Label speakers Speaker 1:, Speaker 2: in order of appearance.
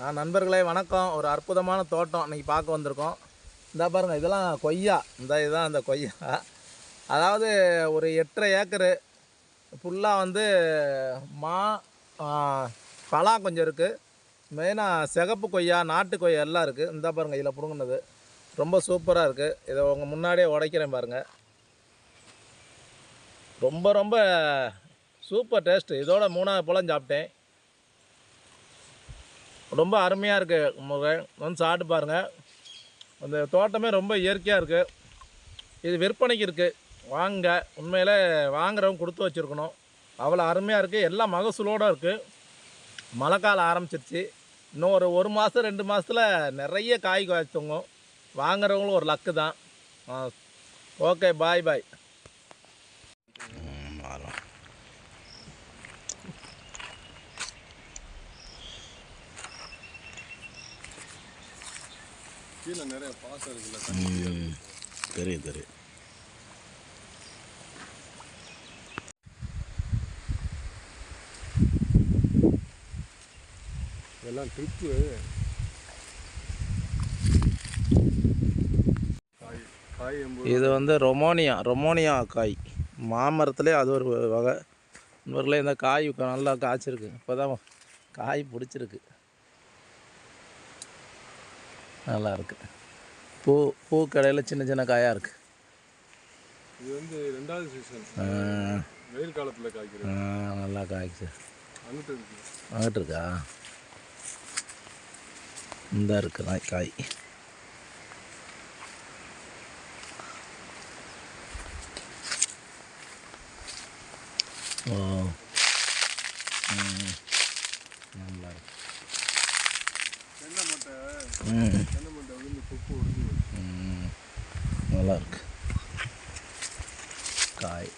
Speaker 1: நண்பர்களே வணக்கம். ஒரு அற்புதமான தோட்டம் இன்றைக்கி பார்க்க வந்திருக்கோம். இந்த பாருங்க இதெல்லாம் கொய்யா. இந்த இதுதான் அந்த கொய்யா. அதாவது ஒரு எட்டரை ஏக்கரு ஃபுல்லாக வந்து மா பலா கொஞ்சம் இருக்குது மெயினாக சிகப்பு கொய்யா நாட்டு கொய்யா எல்லாம் இருக்குது இந்த பாருங்க இதில் பிடுங்கினது. ரொம்ப சூப்பராக இருக்குது இதை உங்கள் முன்னாடியே உடைக்கிறேன் பாருங்கள் ரொம்ப ரொம்ப சூப்பர் டேஸ்ட்டு. இதோட மூணாவது பழம் சாப்பிட்டேன். ரொம்ப அருமையாக இருக்குது முக வந்து சாப்பிட்டு பாருங்கள் அந்த தோட்டமே ரொம்ப இயற்கையாக இருக்குது இது விற்பனைக்கு இருக்குது வாங்க. உண்மையில் வாங்குறவங்க கொடுத்து வச்சுருக்கணும். அவ்வளோ அருமையாக இருக்குது எல்லா மகசூலோடு இருக்குது மழை காலம் ஆரம்பிச்சிருச்சு. இன்னும் ஒரு ஒரு மாதம் ரெண்டு மாதத்தில் நிறைய காய் காய்ச்சவங்க. வாங்குறவங்களும் ஒரு லக்கு தான். ஓகே பாய் பாய்
Speaker 2: கீழே நிறைய பாசம் இருக்குல்ல
Speaker 3: தெரியும் தெரியும்
Speaker 2: இதெல்லாம் ட்ரிப்பு
Speaker 1: இது வந்து ரொமோனியா ரொமோனியா காய். மாமரத்துலேயே அது ஒரு வகை. இவர்களே இந்த காய் நல்லா காய்ச்சிருக்கு. இப்போ தான் காய் பிடிச்சிருக்கு. நல்லா இருக்கு பூ பூ கடையில் சின்ன சின்ன காயாக இருக்குது
Speaker 2: இது வந்து ரெண்டாவது சீசன் வெயில் காலத்தில் காய்க்கிறது.
Speaker 1: நல்லா காய்ச்சி
Speaker 2: அங்கிட்டு இருக்கு.
Speaker 1: அங்கிட்டு இருக்கா? இந்த இருக்கு நாய் காய். ஓ. நல்லா இருக்கு. நல்லா இருக்கு காய்.